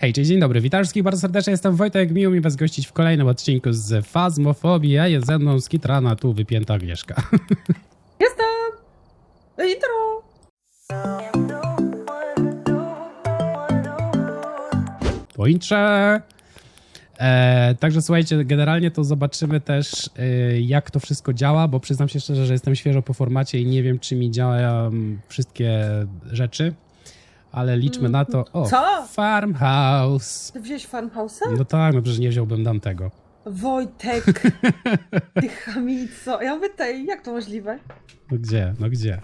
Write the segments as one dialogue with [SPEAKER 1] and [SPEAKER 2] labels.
[SPEAKER 1] Hej, cześć, dzień dobry, witam wszystkich bardzo serdecznie, jestem Wojtek, miło mi was gościć w kolejnym odcinku z Fazmofobii, a jest ze mną skitrana tu wypięta Agnieszka.
[SPEAKER 2] Jestem! Intro!
[SPEAKER 1] Po intrze! E, także słuchajcie, generalnie to zobaczymy też e, jak to wszystko działa, bo przyznam się szczerze, że jestem świeżo po formacie i nie wiem czy mi działają wszystkie rzeczy, ale liczmy na to. O,
[SPEAKER 2] Co?
[SPEAKER 1] Farmhouse!
[SPEAKER 2] Ty wziąłeś farmhouse'a?
[SPEAKER 1] No tak, no przecież nie wziąłbym dam tego.
[SPEAKER 2] Wojtek! Ty chamico! Ja mówię, tej, jak to możliwe?
[SPEAKER 1] No gdzie, no gdzie? E,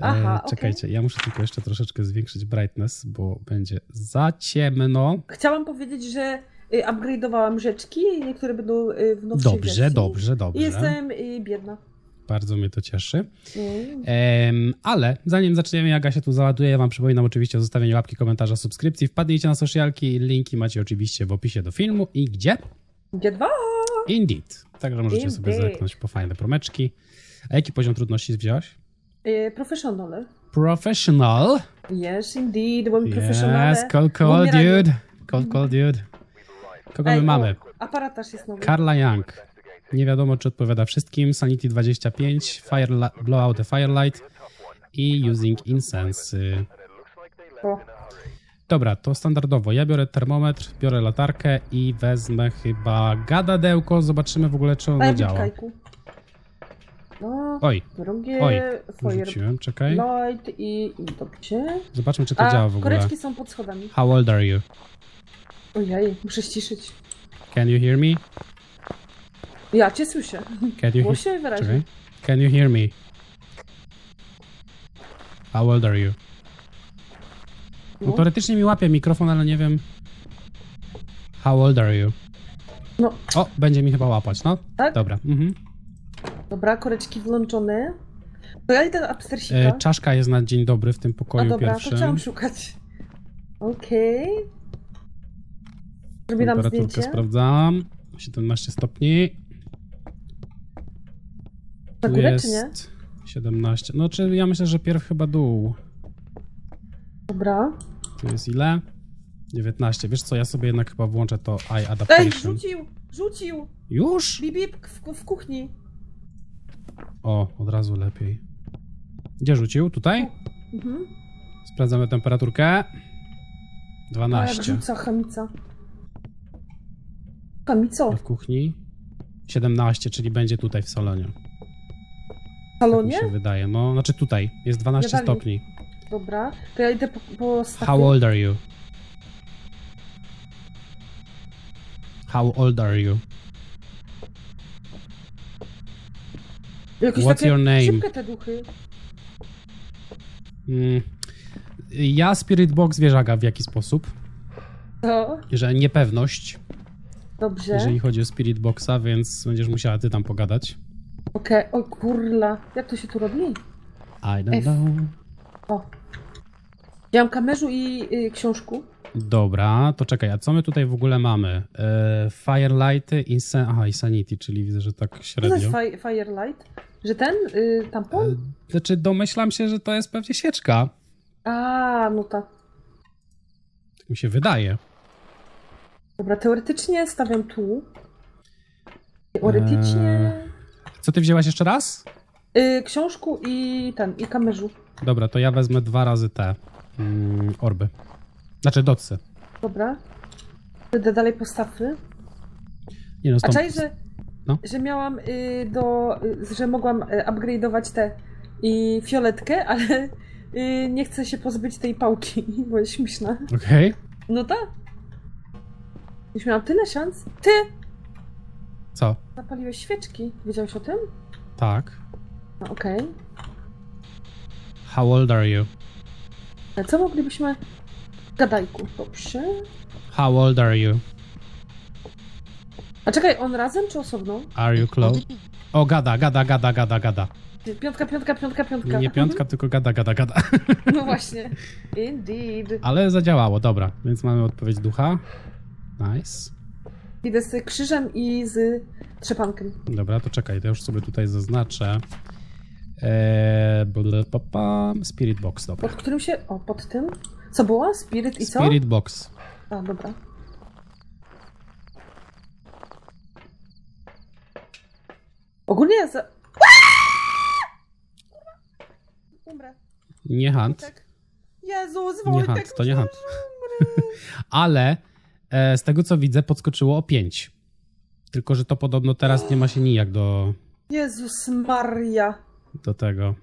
[SPEAKER 2] Aha, okej.
[SPEAKER 1] czekajcie, ja muszę tylko jeszcze troszeczkę zwiększyć brightness, bo będzie za ciemno.
[SPEAKER 2] Chciałam powiedzieć, że y, upgrade'owałam rzeczki i niektóre będą y, w nowszej
[SPEAKER 1] Dobrze,
[SPEAKER 2] wersji.
[SPEAKER 1] dobrze,
[SPEAKER 2] I
[SPEAKER 1] dobrze.
[SPEAKER 2] jestem y, biedna.
[SPEAKER 1] Bardzo mnie to cieszy. Em, ale zanim zaczniemy, Jaga się tu załaduje, ja wam przypominam oczywiście o zostawieniu łapki, komentarza, subskrypcji. Wpadnijcie na socialki, linki macie oczywiście w opisie do filmu i gdzie?
[SPEAKER 2] G2!
[SPEAKER 1] Indeed. Także możecie sobie
[SPEAKER 2] Indeed.
[SPEAKER 1] zerknąć po fajne promeczki. A jaki poziom trudności wziąłeś?
[SPEAKER 2] Y, professional.
[SPEAKER 1] Professional.
[SPEAKER 2] Yes, indeed, bo mi professional.
[SPEAKER 1] Yes, call call dude. Call call dude. Kogo my mamy?
[SPEAKER 2] Aparatarz jest nowy.
[SPEAKER 1] Carla Young. Nie wiadomo, czy odpowiada wszystkim. Sanity 25, fire Blow out the Firelight i Using Incense.
[SPEAKER 2] O,
[SPEAKER 1] Dobra, to standardowo. Ja biorę termometr, biorę latarkę i wezmę chyba gadadełko. Zobaczymy w ogóle, czy ono działa.
[SPEAKER 2] No,
[SPEAKER 1] Oj,
[SPEAKER 2] drugie,
[SPEAKER 1] Oj, rzuciłem, czekaj.
[SPEAKER 2] light i, i dobrze.
[SPEAKER 1] Zobaczmy, czy to
[SPEAKER 2] A,
[SPEAKER 1] działa w ogóle.
[SPEAKER 2] koreczki są pod schodami.
[SPEAKER 1] How old are you?
[SPEAKER 2] Ojej, muszę ściszyć.
[SPEAKER 1] Can you hear me?
[SPEAKER 2] Ja cię słyszę.
[SPEAKER 1] Can you.
[SPEAKER 2] Głośno i wyraźnie.
[SPEAKER 1] Czekaj. Can you hear me? How old are you? No
[SPEAKER 2] No.
[SPEAKER 1] teoretycznie mi łapie mikrofon, ale nie wiem. How old are you?
[SPEAKER 2] No,
[SPEAKER 1] O, będzie mi chyba łapać, no?
[SPEAKER 2] tak?
[SPEAKER 1] Dobra. Mhm.
[SPEAKER 2] Dobra, koreczki włączone. To ja idę do.
[SPEAKER 1] E, czaszka jest na dzień dobry w tym
[SPEAKER 2] A
[SPEAKER 1] pokoju
[SPEAKER 2] dobra, to
[SPEAKER 1] pierwszym.
[SPEAKER 2] chciałam szukać. Okej. Zrobię nam
[SPEAKER 1] Temperaturkę
[SPEAKER 2] zdjęcie.
[SPEAKER 1] sprawdzam. 17 stopni.
[SPEAKER 2] Na górę,
[SPEAKER 1] jest
[SPEAKER 2] czy nie?
[SPEAKER 1] 17. No, czy ja myślę, że pierw chyba dół.
[SPEAKER 2] Dobra.
[SPEAKER 1] Tu jest ile? 19. Wiesz co, ja sobie jednak chyba włączę to Eye
[SPEAKER 2] Ej,
[SPEAKER 1] Adaptation.
[SPEAKER 2] rzucił! Rzucił!
[SPEAKER 1] Już?
[SPEAKER 2] Bip, bip w, w kuchni.
[SPEAKER 1] O, od razu lepiej. Gdzie rzucił? Tutaj?
[SPEAKER 2] Mhm.
[SPEAKER 1] Sprawdzamy temperaturkę.
[SPEAKER 2] A jak
[SPEAKER 1] 12.
[SPEAKER 2] rzuca chamica. Chamico?
[SPEAKER 1] W kuchni? 17, czyli będzie tutaj w salonie.
[SPEAKER 2] W
[SPEAKER 1] Tak mi
[SPEAKER 2] salonie?
[SPEAKER 1] się wydaje. No, znaczy tutaj. Jest 12
[SPEAKER 2] Jadalni.
[SPEAKER 1] stopni.
[SPEAKER 2] Dobra. To ja idę po, po.
[SPEAKER 1] How old are you? How old are you?
[SPEAKER 2] Jakieś
[SPEAKER 1] What's
[SPEAKER 2] takie
[SPEAKER 1] your name?
[SPEAKER 2] Szybkie te duchy.
[SPEAKER 1] Mm. Ja Spirit Box wieżaga w jaki sposób?
[SPEAKER 2] To.
[SPEAKER 1] Że niepewność,
[SPEAKER 2] Dobrze.
[SPEAKER 1] jeżeli chodzi o Spirit Boxa, więc będziesz musiała ty tam pogadać.
[SPEAKER 2] Okej. O kurla. Jak to się tu robi?
[SPEAKER 1] I don't
[SPEAKER 2] F.
[SPEAKER 1] know.
[SPEAKER 2] O. Ja mam kamerzu i y, książku.
[SPEAKER 1] Dobra, to czekaj, a co my tutaj w ogóle mamy? E, Firelighty, Insan aha, i Sanity, czyli widzę, że tak
[SPEAKER 2] Co to jest
[SPEAKER 1] średnio.
[SPEAKER 2] fi Firelight? Że ten? Y, tampon?
[SPEAKER 1] E, Znaczy, domyślam się, że to jest pewnie sieczka.
[SPEAKER 2] A, no tak.
[SPEAKER 1] Tak mi się wydaje.
[SPEAKER 2] Dobra, teoretycznie stawiam tu. Teoretycznie.
[SPEAKER 1] Co ty wzięłaś jeszcze raz?
[SPEAKER 2] Y, książku i ten, i kamerzu.
[SPEAKER 1] Dobra, to ja wezmę dwa razy te mm, orby. Znaczy docy.
[SPEAKER 2] Dobra. Idę dalej postawy.
[SPEAKER 1] Nie no,
[SPEAKER 2] A
[SPEAKER 1] stąd...
[SPEAKER 2] czaj, że,
[SPEAKER 1] No.
[SPEAKER 2] że miałam y, do. Y, że mogłam y, upgrade'ować tę i fioletkę, ale y, nie chcę się pozbyć tej pałki, bo jest śmieszna.
[SPEAKER 1] Okej.
[SPEAKER 2] No tak. Już miałam tyle szans. Ty!
[SPEAKER 1] Co?
[SPEAKER 2] Zapaliłeś świeczki. Wiedziałeś o tym?
[SPEAKER 1] Tak.
[SPEAKER 2] No okej.
[SPEAKER 1] How old are you?
[SPEAKER 2] A co moglibyśmy... Gadajku, dobrze.
[SPEAKER 1] How old are you?
[SPEAKER 2] A czekaj, on razem czy osobno?
[SPEAKER 1] Are you close? O, gada, gada, gada, gada, gada.
[SPEAKER 2] Piątka, piątka, piątka, piątka.
[SPEAKER 1] Nie piątka, tylko gada, gada, gada.
[SPEAKER 2] No właśnie. Indeed.
[SPEAKER 1] Ale zadziałało, dobra. Więc mamy odpowiedź ducha. Nice.
[SPEAKER 2] Idę z krzyżem i z trzepankiem.
[SPEAKER 1] Dobra, to czekaj, to już sobie tutaj zaznaczę. Eee, pa, pa, Spirit Box, dobra.
[SPEAKER 2] Pod którym się... O, pod tym? Co było? Spirit i co?
[SPEAKER 1] Spirit Box.
[SPEAKER 2] A, dobra. Ogólnie za... Umrę.
[SPEAKER 1] Nie hunt,
[SPEAKER 2] Tak. Jezus,
[SPEAKER 1] Nie
[SPEAKER 2] Wojtek,
[SPEAKER 1] hunt, to nie hunt.
[SPEAKER 2] umrę.
[SPEAKER 1] ale z tego co widzę podskoczyło o 5. Tylko, że to podobno teraz nie ma się nijak do,
[SPEAKER 2] Jezus Maria.
[SPEAKER 1] do tego.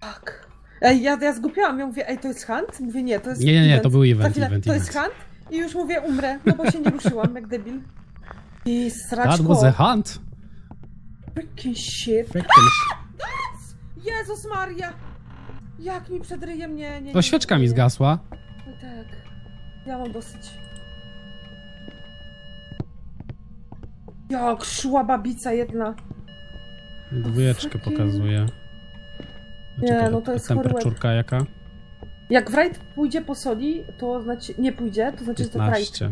[SPEAKER 2] Tak. Ej, ja, ja zgubiłam, ja mówię, ej, to jest hunt? Mówię, nie, to jest
[SPEAKER 1] Nie, nie, nie,
[SPEAKER 2] event.
[SPEAKER 1] to był event,
[SPEAKER 2] chwilę,
[SPEAKER 1] event,
[SPEAKER 2] to jest
[SPEAKER 1] event.
[SPEAKER 2] hunt? I już mówię, umrę, no bo się nie ruszyłam, jak debil. I
[SPEAKER 1] That
[SPEAKER 2] sraczko.
[SPEAKER 1] was a hunt.
[SPEAKER 2] Freaking shit.
[SPEAKER 1] Freaking
[SPEAKER 2] Jezus Maria! Jak mi przed ryjem, nie, nie, nie.
[SPEAKER 1] To świeczka
[SPEAKER 2] nie,
[SPEAKER 1] mi
[SPEAKER 2] nie.
[SPEAKER 1] zgasła.
[SPEAKER 2] No tak. Ja mam dosyć. Jak szła babica jedna.
[SPEAKER 1] Dwójeczkę
[SPEAKER 2] Fucking-
[SPEAKER 1] pokazuje.
[SPEAKER 2] Nie, no to jest.
[SPEAKER 1] Temperaturka jaka?
[SPEAKER 2] Jak Wright pójdzie po soli, to znaczy... Nie pójdzie, to znaczy, że to Wright
[SPEAKER 1] 15.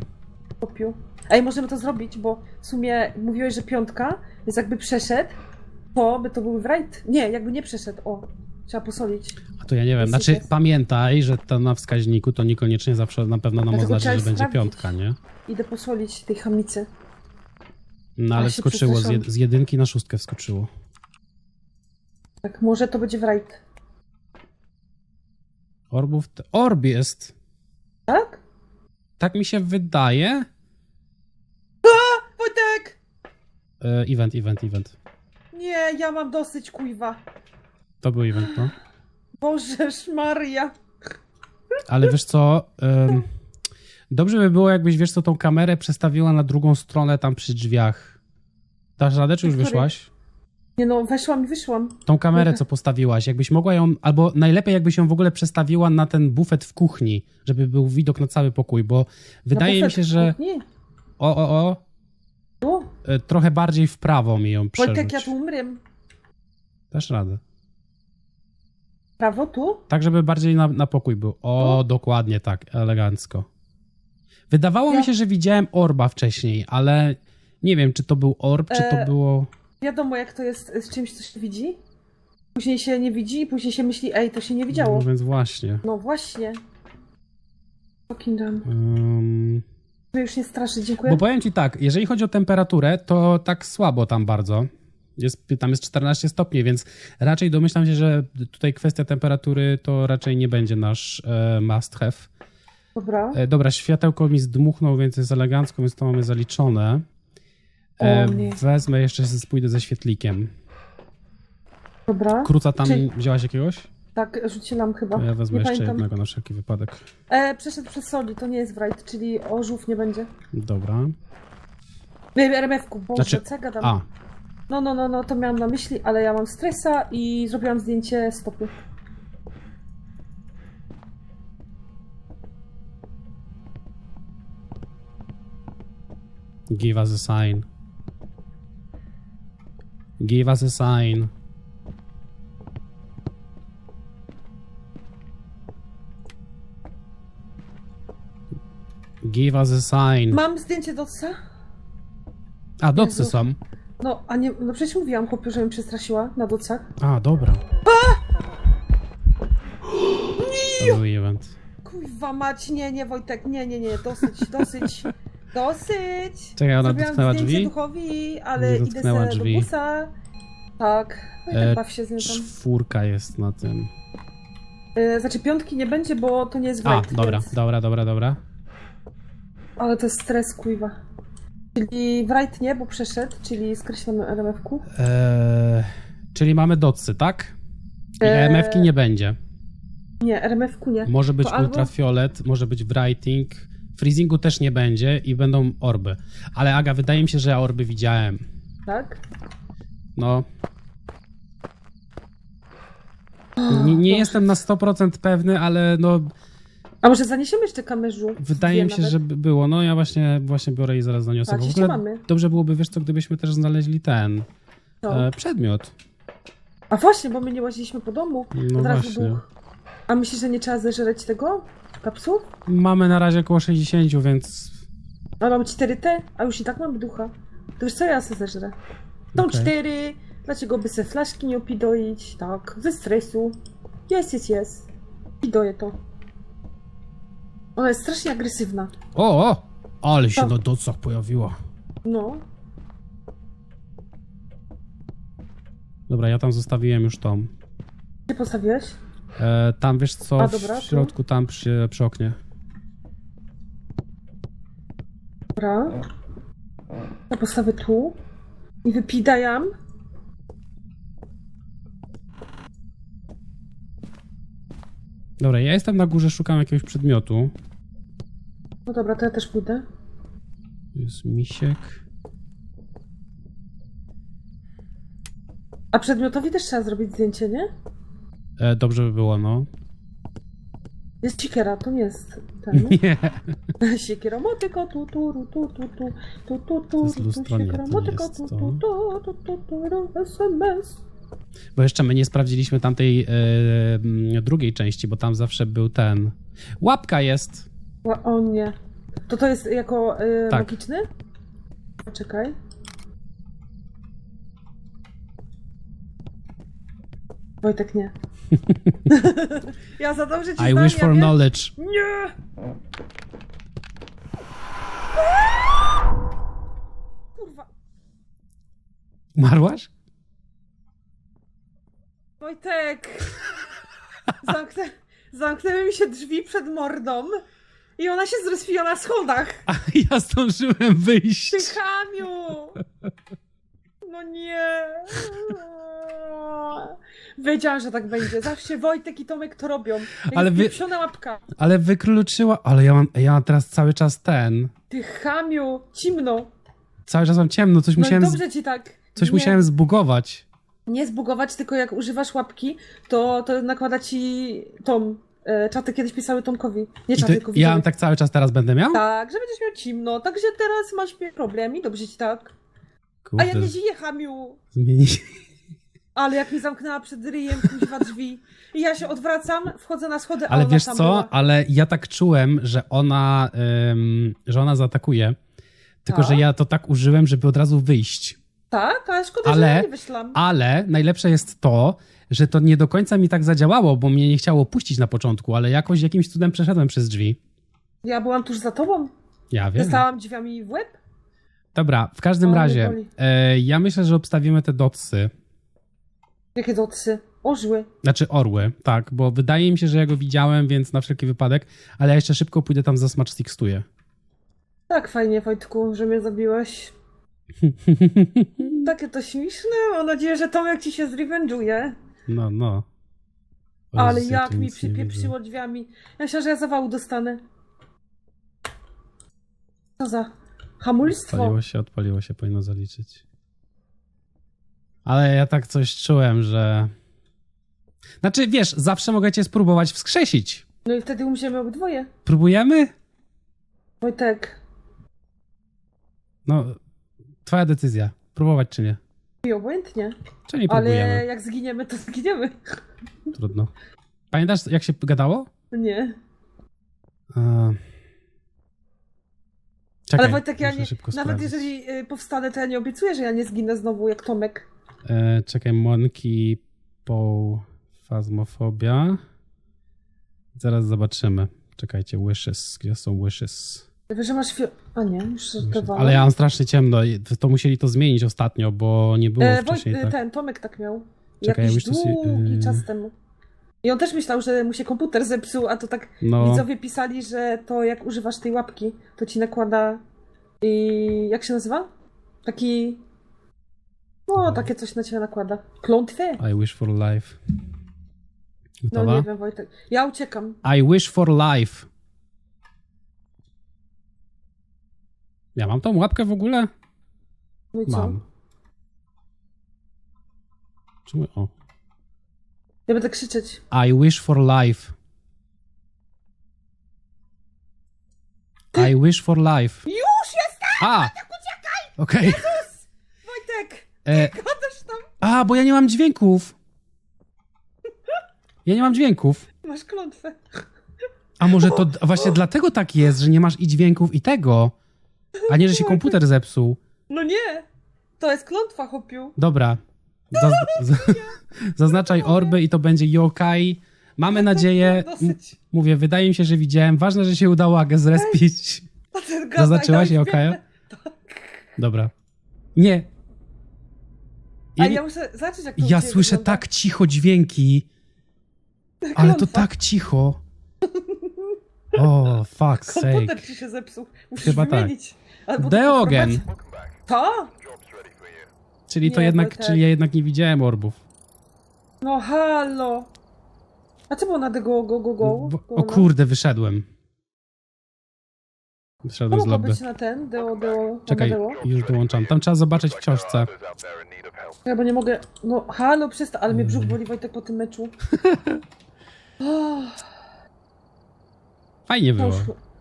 [SPEAKER 2] popił. Ej, możemy to zrobić, bo w sumie mówiłeś, że piątka, więc jakby przeszedł, to by to był Wright. Nie, jakby nie przeszedł, o. Trzeba posolić.
[SPEAKER 1] A to ja nie wiem, znaczy
[SPEAKER 2] jest.
[SPEAKER 1] pamiętaj, że to na wskaźniku to niekoniecznie zawsze na pewno nam
[SPEAKER 2] Dlatego
[SPEAKER 1] oznacza,
[SPEAKER 2] trzeba
[SPEAKER 1] że będzie
[SPEAKER 2] sprawdzić.
[SPEAKER 1] piątka, nie?
[SPEAKER 2] Idę posolić tej chamicy.
[SPEAKER 1] No ale
[SPEAKER 2] się
[SPEAKER 1] wskoczyło, z,
[SPEAKER 2] przestraszyłam.
[SPEAKER 1] jed z jedynki na szóstkę wskoczyło.
[SPEAKER 2] Tak, może to będzie Wright.
[SPEAKER 1] Orbów, te... orb jest.
[SPEAKER 2] Tak?
[SPEAKER 1] Tak mi się wydaje.
[SPEAKER 2] Wojtek!
[SPEAKER 1] E, event, event, event.
[SPEAKER 2] Nie, ja mam dosyć, kujwa.
[SPEAKER 1] To był event, no.
[SPEAKER 2] Bożeż Maria.
[SPEAKER 1] Ale wiesz co, em, dobrze by było, jakbyś, wiesz co, tą kamerę przestawiła na drugą stronę tam przy drzwiach. Dasz radę, czy już wyszłaś?
[SPEAKER 2] Nie no, weszłam i wyszłam.
[SPEAKER 1] Tą kamerę, co postawiłaś, jakbyś mogła ją, albo najlepiej jakbyś ją w ogóle przestawiła na ten bufet w kuchni, żeby był widok na cały pokój, bo wydaje mi się, że
[SPEAKER 2] kuchni?
[SPEAKER 1] o, o, o,
[SPEAKER 2] Tu?
[SPEAKER 1] e, trochę bardziej w prawo mi ją przerzuć.
[SPEAKER 2] Wojtek, ja tu umrę.
[SPEAKER 1] Dasz radę.
[SPEAKER 2] Prawo tu?
[SPEAKER 1] Tak, żeby bardziej na, na pokój był. O,
[SPEAKER 2] Tu?
[SPEAKER 1] dokładnie tak, elegancko. Wydawało
[SPEAKER 2] Ja-
[SPEAKER 1] mi się, że widziałem orba wcześniej, ale nie wiem, czy to był orb, czy to
[SPEAKER 2] E,
[SPEAKER 1] było...
[SPEAKER 2] Wiadomo, jak to jest z czymś, co się widzi. Później się nie widzi i później się myśli, ej, to się nie widziało.
[SPEAKER 1] No więc właśnie.
[SPEAKER 2] No właśnie.
[SPEAKER 1] Ym,
[SPEAKER 2] Mnie już nie straszy, dziękuję.
[SPEAKER 1] bo powiem ci tak, jeżeli chodzi o temperaturę, to tak słabo tam bardzo. Jest, tam jest 14 stopni, więc raczej domyślam się, że tutaj kwestia temperatury to raczej nie będzie nasz e, must have.
[SPEAKER 2] Dobra.
[SPEAKER 1] E, dobra, światełko mi zdmuchnął, więc jest elegancko, więc to mamy zaliczone. E, wezmę jeszcze, pójdę ze świetlikiem.
[SPEAKER 2] Dobra.
[SPEAKER 1] Kruca tam
[SPEAKER 2] Czyli-
[SPEAKER 1] wzięłaś jakiegoś?
[SPEAKER 2] Tak, rzuciłam chyba.
[SPEAKER 1] Ja wezmę
[SPEAKER 2] nie
[SPEAKER 1] jeszcze
[SPEAKER 2] pamiętam.
[SPEAKER 1] jednego na wszelki wypadek.
[SPEAKER 2] E, przeszedł przez soli, to nie jest Wright, czyli ożów nie będzie.
[SPEAKER 1] Dobra.
[SPEAKER 2] Nie, RMF-ku, Boże,
[SPEAKER 1] Znaczy-
[SPEAKER 2] co gadam?
[SPEAKER 1] A,
[SPEAKER 2] No, no, no, no, to miałam na myśli, ale ja mam stresa i zrobiłam zdjęcie stopy.
[SPEAKER 1] Give us a sign. Give us a sign. Give us a sign.
[SPEAKER 2] Mam zdjęcie Dotsa?
[SPEAKER 1] A, docy
[SPEAKER 2] Jezu.
[SPEAKER 1] są.
[SPEAKER 2] No, a nie, no przecież mówiłam chłopiu, że mnie przestraszyła na docach.
[SPEAKER 1] A, dobra. To był event.
[SPEAKER 2] Kuźwa mać, nie, nie Wojtek, nie, nie, nie, dosyć, dosyć, dosyć.
[SPEAKER 1] Czekaj, ona
[SPEAKER 2] Zrobiłam
[SPEAKER 1] dotknęła
[SPEAKER 2] zdjęcie
[SPEAKER 1] drzwi?
[SPEAKER 2] duchowi, ale
[SPEAKER 1] Nie
[SPEAKER 2] idę
[SPEAKER 1] dotknęła
[SPEAKER 2] sobie
[SPEAKER 1] drzwi.
[SPEAKER 2] do busa. Tak, no i tak
[SPEAKER 1] E,
[SPEAKER 2] baw się z nią tam.
[SPEAKER 1] Czwórka jest na tym.
[SPEAKER 2] E, znaczy piątki nie będzie, bo to nie jest
[SPEAKER 1] A, dobra,
[SPEAKER 2] Więc...
[SPEAKER 1] dobra, dobra, dobra.
[SPEAKER 2] Ale to jest stres, kuźwa. Czyli Wright nie, bo przeszedł, czyli skreślamy RMF-ku.
[SPEAKER 1] Eee, czyli mamy docy, tak? I
[SPEAKER 2] Eee,
[SPEAKER 1] EMF-ki nie będzie.
[SPEAKER 2] Nie, RMF-ku nie.
[SPEAKER 1] Może być
[SPEAKER 2] to albo-
[SPEAKER 1] ultrafiolet, może być writing. Freezingu też nie będzie i będą orby. Ale Aga, wydaje mi się, że ja orby widziałem.
[SPEAKER 2] Tak?
[SPEAKER 1] No. Nie, nie jestem na 100% pewny, ale no
[SPEAKER 2] A może zaniesiemy jeszcze kamerzu?
[SPEAKER 1] wydaje mi się,
[SPEAKER 2] nawet.
[SPEAKER 1] że by było. No ja właśnie, właśnie biorę i zaraz zaniosę.
[SPEAKER 2] Tak,
[SPEAKER 1] Bo w
[SPEAKER 2] jeszcze
[SPEAKER 1] ogóle
[SPEAKER 2] mamy.
[SPEAKER 1] dobrze byłoby, wiesz co, gdybyśmy też znaleźli ten
[SPEAKER 2] No.
[SPEAKER 1] e, przedmiot.
[SPEAKER 2] A właśnie, bo my nie łaziliśmy po domu.
[SPEAKER 1] No
[SPEAKER 2] Od razu
[SPEAKER 1] właśnie.
[SPEAKER 2] duch. A myślisz, że nie trzeba zeżreć tego? Kapsuł?
[SPEAKER 1] Mamy na razie około 60, więc
[SPEAKER 2] A mamy 4T, a już i tak mamy ducha. To już co ja se zeżrę? Są
[SPEAKER 1] Okej.
[SPEAKER 2] cztery, dlaczego by se flaszki nie opidoić? Tak, ze stresu. Jest, jest, jest. Pidoję to. Ona jest strasznie agresywna.
[SPEAKER 1] O, o! Ale się
[SPEAKER 2] Co?
[SPEAKER 1] na docach pojawiła.
[SPEAKER 2] No.
[SPEAKER 1] Dobra, ja tam zostawiłem już tą.
[SPEAKER 2] Gdzie postawiłeś?
[SPEAKER 1] E, tam wiesz co,
[SPEAKER 2] A, dobra,
[SPEAKER 1] w
[SPEAKER 2] tu?
[SPEAKER 1] środku, tam przy, przy oknie.
[SPEAKER 2] Dobra. Ja postawię tu. I wypidajam.
[SPEAKER 1] Dobra, ja jestem na górze, szukam jakiegoś przedmiotu.
[SPEAKER 2] No dobra, to ja też pójdę.
[SPEAKER 1] Tu jest misiek.
[SPEAKER 2] A przedmiotowi też trzeba zrobić zdjęcie, nie?
[SPEAKER 1] E, dobrze by było, no.
[SPEAKER 2] Jest siekiera, to nie jest ten.
[SPEAKER 1] Nie.
[SPEAKER 2] Siekiera, motyko, tu, tu, ru, tu, tu, tu, tu, tu, tu,
[SPEAKER 1] jest
[SPEAKER 2] tu,
[SPEAKER 1] lustro, nie,
[SPEAKER 2] siekiera,
[SPEAKER 1] to nie
[SPEAKER 2] motyko,
[SPEAKER 1] jest
[SPEAKER 2] tu,
[SPEAKER 1] to.
[SPEAKER 2] tu, tu, tu, tu, tu, ru, SMS.
[SPEAKER 1] Bo jeszcze my nie sprawdziliśmy tamtej e, drugiej części, bo tam zawsze był ten. Łapka jest.
[SPEAKER 2] Ła- O nie. To to jest jako y,
[SPEAKER 1] Tak.
[SPEAKER 2] magiczny? Poczekaj. Wojtek, nie. ja za dobrze ci
[SPEAKER 1] I
[SPEAKER 2] znam,
[SPEAKER 1] wish
[SPEAKER 2] ja
[SPEAKER 1] for
[SPEAKER 2] wiem.
[SPEAKER 1] knowledge.
[SPEAKER 2] Nie! Kurwa.
[SPEAKER 1] Umarłaś?
[SPEAKER 2] Wojtek! Zamknę, zamknęły mi się drzwi przed mordą i ona się zrespiła na schodach.
[SPEAKER 1] A ja zdążyłem wyjść.
[SPEAKER 2] Ty chamiu! Nie! Wiedziałam, że tak będzie. Zawsze Wojtek i Tomek to robią.
[SPEAKER 1] Ale wy-
[SPEAKER 2] łapka.
[SPEAKER 1] Ale wykluczyła. Ale ja mam, ja mam teraz cały czas ten.
[SPEAKER 2] Ty chamiu! Cimno!
[SPEAKER 1] Cały czas mam ciemno, coś
[SPEAKER 2] No
[SPEAKER 1] musiałem.
[SPEAKER 2] dobrze ci tak.
[SPEAKER 1] Coś
[SPEAKER 2] nie,
[SPEAKER 1] musiałem zbugować.
[SPEAKER 2] Nie zbugować, tylko jak używasz łapki, to, to nakłada ci Tom. E, czaty kiedyś pisały Tomkowi. Nie czaty, tylko
[SPEAKER 1] ja tak cały czas teraz będę miał?
[SPEAKER 2] Tak, że będziesz miał cimno. Także teraz masz problem i dobrze ci tak. A
[SPEAKER 1] Kurde,
[SPEAKER 2] ja nie żyję, chamiu!
[SPEAKER 1] zmieni...
[SPEAKER 2] Ale jak mi zamknęła przed ryjem kuźwa drzwi. I ja się odwracam, wchodzę na schody, a
[SPEAKER 1] Ale wiesz co?
[SPEAKER 2] była.
[SPEAKER 1] Ale ja tak czułem, że ona, ym, że ona zaatakuje. Tylko,
[SPEAKER 2] Tak?
[SPEAKER 1] że ja to tak użyłem, żeby od razu wyjść.
[SPEAKER 2] Tak, ale szkoda,
[SPEAKER 1] Ale-
[SPEAKER 2] że ja nie wyślam.
[SPEAKER 1] Ale najlepsze jest to, że to nie do końca mi tak zadziałało, bo mnie nie chciało puścić na początku, ale jakoś jakimś cudem przeszedłem przez drzwi.
[SPEAKER 2] Ja byłam tuż za tobą.
[SPEAKER 1] Ja wiem.
[SPEAKER 2] Dostałam drzwiami w łeb.
[SPEAKER 1] Dobra, w każdym
[SPEAKER 2] O,
[SPEAKER 1] razie, e, ja myślę, że obstawimy te dotsy.
[SPEAKER 2] Jakie dotsy? Ożły.
[SPEAKER 1] Znaczy orły, tak, bo wydaje mi się, że ja go widziałem, więc na wszelki wypadek, ale ja jeszcze szybko pójdę tam za Smacz Sixtuję.
[SPEAKER 2] Tak fajnie, Wojtku, że mnie zabiłeś. Takie to śmieszne. Mam nadzieję, że Tomek ci się zrevenżuje.
[SPEAKER 1] No, no. O
[SPEAKER 2] Ale
[SPEAKER 1] Jezu,
[SPEAKER 2] jak mi przypieprzyło drzwiami. Ja myślałam, że ja zawału dostanę. Co za hamulstwo.
[SPEAKER 1] Odpaliło się, odpaliło się, powinno zaliczyć. Ale ja tak coś czułem, że... Znaczy, wiesz, zawsze mogę cię spróbować wskrzesić.
[SPEAKER 2] No i wtedy umrzemy obydwoje.
[SPEAKER 1] Próbujemy?
[SPEAKER 2] Wojtek,
[SPEAKER 1] No, twoja decyzja. Próbować czy nie?
[SPEAKER 2] i obojętnie.
[SPEAKER 1] Czy nie
[SPEAKER 2] Ale
[SPEAKER 1] próbujemy?
[SPEAKER 2] jak zginiemy, to zginiemy.
[SPEAKER 1] Trudno. Pamiętasz, jak się gadało?
[SPEAKER 2] Nie.
[SPEAKER 1] E... Czekaj,
[SPEAKER 2] Ale Wojtek, ja nie. Nawet
[SPEAKER 1] sprawdzić.
[SPEAKER 2] jeżeli y, powstanę, to ja nie obiecuję, że ja nie zginę znowu jak Tomek.
[SPEAKER 1] E, czekaj, Monkey Paw Phasmophobia. Zaraz zobaczymy. Czekajcie, Wishes. Gdzie są Wishes?
[SPEAKER 2] Wiesz, że masz fio... A nie, już żartowałam.
[SPEAKER 1] Ale ja mam strasznie ciemno. To musieli to zmienić ostatnio, bo nie było
[SPEAKER 2] E, Wojt,
[SPEAKER 1] wcześniej
[SPEAKER 2] y,
[SPEAKER 1] tak.
[SPEAKER 2] ten Tomek tak miał.
[SPEAKER 1] Czekaj,
[SPEAKER 2] Jakiś
[SPEAKER 1] si-
[SPEAKER 2] długi
[SPEAKER 1] y-
[SPEAKER 2] czas temu. I on też myślał, że mu się komputer zepsuł, a to tak
[SPEAKER 1] No,
[SPEAKER 2] widzowie pisali, że to jak używasz tej łapki, to ci nakłada i jak się nazywa? Taki no, takie coś na ciebie nakłada. Klątwę?
[SPEAKER 1] I wish for life.
[SPEAKER 2] No
[SPEAKER 1] Gotowa?
[SPEAKER 2] nie wiem, Wojtek. Ja uciekam.
[SPEAKER 1] I wish for life. Ja mam tą łapkę w ogóle?
[SPEAKER 2] No i co?
[SPEAKER 1] Mam. Czemu? O.
[SPEAKER 2] Ja będę krzyczeć.
[SPEAKER 1] I wish for life. I wish for life.
[SPEAKER 2] Już jestem!
[SPEAKER 1] A! Okej.
[SPEAKER 2] Wojtek!
[SPEAKER 1] E,
[SPEAKER 2] Gadasz tam?
[SPEAKER 1] A, bo ja nie mam dźwięków. Ja nie mam dźwięków.
[SPEAKER 2] Masz klątwę.
[SPEAKER 1] A może to d- właśnie dlatego tak jest, że nie masz i dźwięków, i tego. A nie, że się komputer zepsuł.
[SPEAKER 2] No nie! To jest klątwa, chopiu.
[SPEAKER 1] Dobra. Zaz z- zaznaczaj orby i to będzie yokai Mamy nadzieję,
[SPEAKER 2] No,
[SPEAKER 1] mówię, wydaje mi się, że widziałem. Ważne, że się udało Agę zrespić. Zaznaczyłaś
[SPEAKER 2] ja
[SPEAKER 1] ją, Kaja? Dobra. Nie. Ja,
[SPEAKER 2] ja muszę zobaczyć, jak to
[SPEAKER 1] ja słyszę
[SPEAKER 2] wygląda.
[SPEAKER 1] tak cicho dźwięki, ale to tak cicho. O, fuck sake.
[SPEAKER 2] Komputer ci się zepsuł. Musisz
[SPEAKER 1] Chyba tak.
[SPEAKER 2] wymienić. Albo
[SPEAKER 1] Deogen.
[SPEAKER 2] To?
[SPEAKER 1] Czyli to
[SPEAKER 2] Nie,
[SPEAKER 1] jednak, czyli ja jednak nie widziałem orbów.
[SPEAKER 2] No halo. A co było na go, go, go, go?
[SPEAKER 1] Bo- O kurde, wyszedłem. Wyszedłem z
[SPEAKER 2] Mogło
[SPEAKER 1] lobby.
[SPEAKER 2] być na ten, deo, deo,
[SPEAKER 1] Czekaj, już dołączam. Tam trzeba zobaczyć w książce.
[SPEAKER 2] Ja bo nie mogę, no halo, przestań, ale mnie brzuch boli Wojtek po tym meczu. Oh,
[SPEAKER 1] Fajnie było.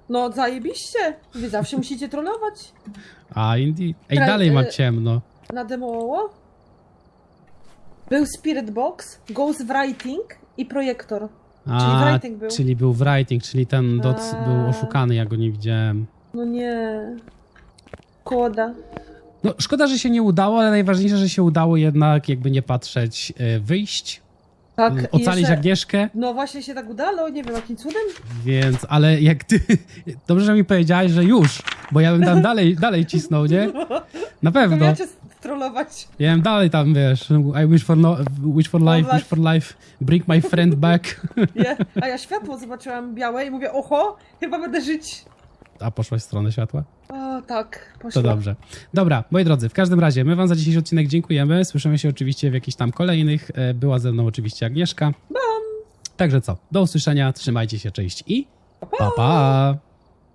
[SPEAKER 2] no zajebiście. Wy zawsze musicie trollować.
[SPEAKER 1] A, Indy... Ej, dalej mam
[SPEAKER 2] e,
[SPEAKER 1] ciemno.
[SPEAKER 2] Na demo był Spirit Box, Ghost Writing i projektor.
[SPEAKER 1] A,
[SPEAKER 2] writing był.
[SPEAKER 1] czyli był writing, czyli ten dot
[SPEAKER 2] A.
[SPEAKER 1] był oszukany, ja go nie widziałem.
[SPEAKER 2] No nie. Koda.
[SPEAKER 1] No, szkoda, że się nie udało, ale najważniejsze, że się udało jednak, jakby nie patrzeć, e, wyjść,
[SPEAKER 2] Tak, i
[SPEAKER 1] ocalić
[SPEAKER 2] jeszcze-
[SPEAKER 1] Agnieszkę,
[SPEAKER 2] No właśnie się tak udało, nie wiem jakim cudem.
[SPEAKER 1] więc, ale jak ty, dobrze, że mi powiedziałeś, że już, bo ja bym tam dalej, dalej cisnął, nie? Na pewno.
[SPEAKER 2] Ja cię trollować.
[SPEAKER 1] Ja bym dalej tam, wiesz, I wish for, no, wish for life,
[SPEAKER 2] life.
[SPEAKER 1] wish for life, bring my friend back.
[SPEAKER 2] Nie? A ja światło zobaczyłam białe i mówię, oho, chyba będę żyć.
[SPEAKER 1] A poszłaś w stronę światła?
[SPEAKER 2] O, tak,
[SPEAKER 1] To
[SPEAKER 2] poszło.
[SPEAKER 1] dobrze. Dobra, moi drodzy, w każdym razie my wam za dzisiejszy odcinek dziękujemy. Słyszymy się oczywiście w jakichś tam kolejnych. E, Była ze mną oczywiście Agnieszka. Także co, do usłyszenia, trzymajcie się, cześć i pa pa!